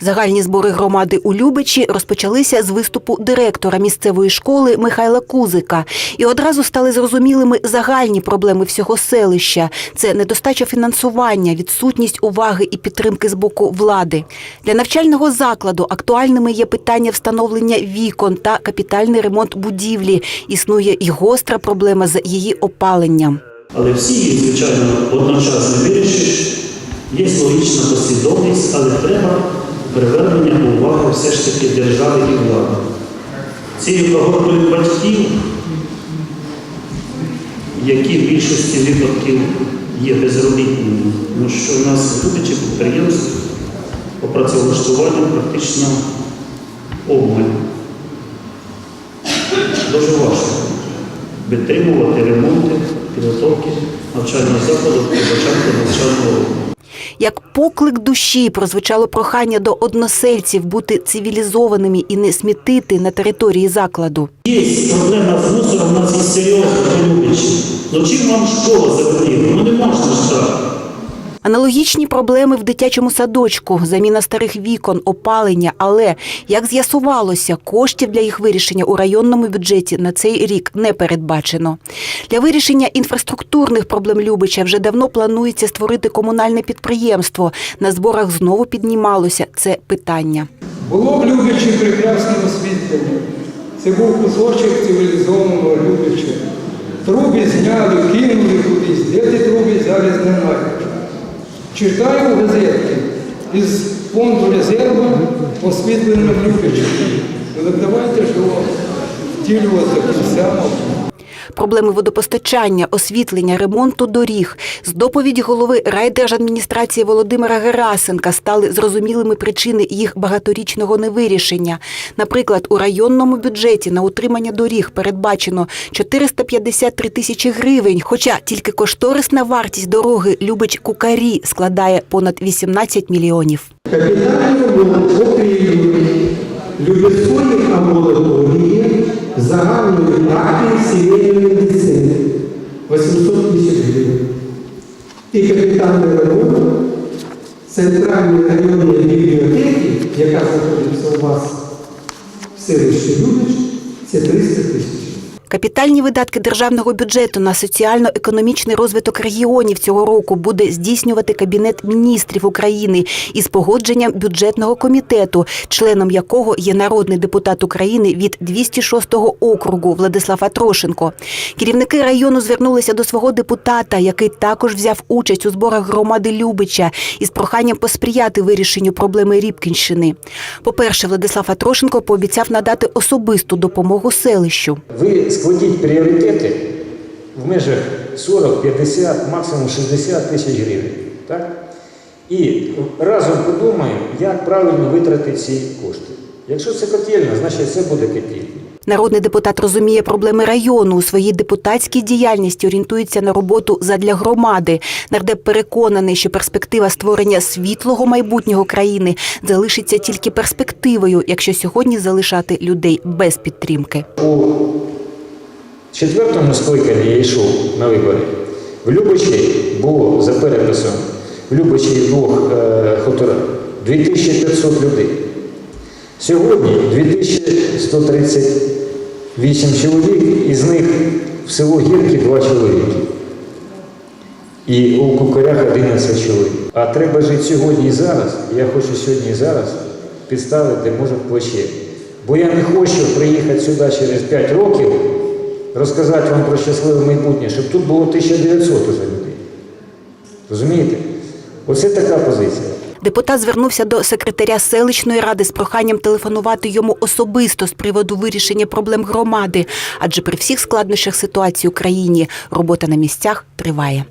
Загальні збори громади у Любичі розпочалися з виступу директора місцевої школи Михайла Кузика. І одразу стали зрозумілими загальні проблеми всього селища. Це недостача фінансування, відсутність уваги і підтримки з боку влади. Для навчального закладу актуальними є питання встановлення вікон та капітальний ремонт будівлі. Існує і гостра проблема з її опаленням. Але всі їх, звичайно, одночасно вирішиш. Є логічна послідовність, але треба привернення уваги все ж таки держави і влади. Цією когортою батьків, які в більшості випадків є безробітними, тому що у нас будучи підприємств по працевлаштуванню практично обмаль. Дуже важко витримувати ремонти, підготовки навчального закладу початку навчального року. Як поклик душі прозвучало прохання до односельців бути цивілізованими і не смітити на території закладу. Є проблема з мусором, у нас є серйозна полюбичі. Ну вам школа заведена? Ну не можна ж так. Аналогічні проблеми в дитячому садочку, заміна старих вікон, опалення. Але як з'ясувалося, коштів для їх вирішення у районному бюджеті на цей рік не передбачено. Для вирішення інфраструктурних проблем Любича вже давно планується створити комунальне підприємство. На зборах знову піднімалося це питання. Було в Любичі прекрасне освітлення. Це був кусочок цивілізованого Любича. Труби зняли, кинули кудись. Де ті труби зараз немає. Читаю газетки із фонду резерву освітлення в Але давайте ж його втілювати до кінця. Проблеми водопостачання, освітлення, ремонту доріг. З доповіді голови райдержадміністрації Володимира Герасенка стали зрозумілими причини їх багаторічного невирішення. Наприклад, у районному бюджеті на утримання доріг передбачено 453 тисячі гривень, хоча тільки кошторисна вартість дороги Любич-Кукарі складає понад 18 мільйонів. Капітальний ремонт окрім Любецької амбулаторії загальної практики сімейної медицини 800 тисяч гривень. І капітальний ремонт центральної районної бібліотеки, яка знаходиться у вас в селищі Любич, це 300 тисяч. Капітальні видатки державного бюджету на соціально-економічний розвиток регіонів цього року буде здійснювати Кабінет міністрів України із погодженням бюджетного комітету, членом якого є народний депутат України від 206-го округу Владислав Атрошенко. Керівники району звернулися до свого депутата, який також взяв участь у зборах громади Любича із проханням посприяти вирішенню проблеми Рібкінщини. По-перше, Владислав Атрошенко пообіцяв надати особисту допомогу селищу. Ви складіть пріоритети в межах 40, 50, максимум 60 тисяч гривень. Так? І разом подумаємо, як правильно витратити ці кошти. Якщо це котельна, значить це буде котельня. Народний депутат розуміє проблеми району. У своїй депутатській діяльності орієнтується на роботу задля громади. Нардеп переконаний, що перспектива створення світлого майбутнього країни залишиться тільки перспективою, якщо сьогодні залишати людей без підтримки. У четвертому скликанні я йшов на вибори. В Любичі було за переписом в Любичі двох е, хуторах 2500 людей. Сьогодні 2138 чоловік, із них в село Гірки 2 чоловіки. І у кукарях 11 чоловік. А треба жити сьогодні і зараз. Я хочу сьогодні і зараз підставити, може, плече. Бо я не хочу приїхати сюди через 5 років, розказати вам про щасливе майбутнє, щоб тут було 1900 уже людей. Розумієте? Оце така позиція. Депутат звернувся до секретаря селищної ради з проханням телефонувати йому особисто з приводу вирішення проблем громади, адже при всіх складнощах ситуації в країні робота на місцях триває.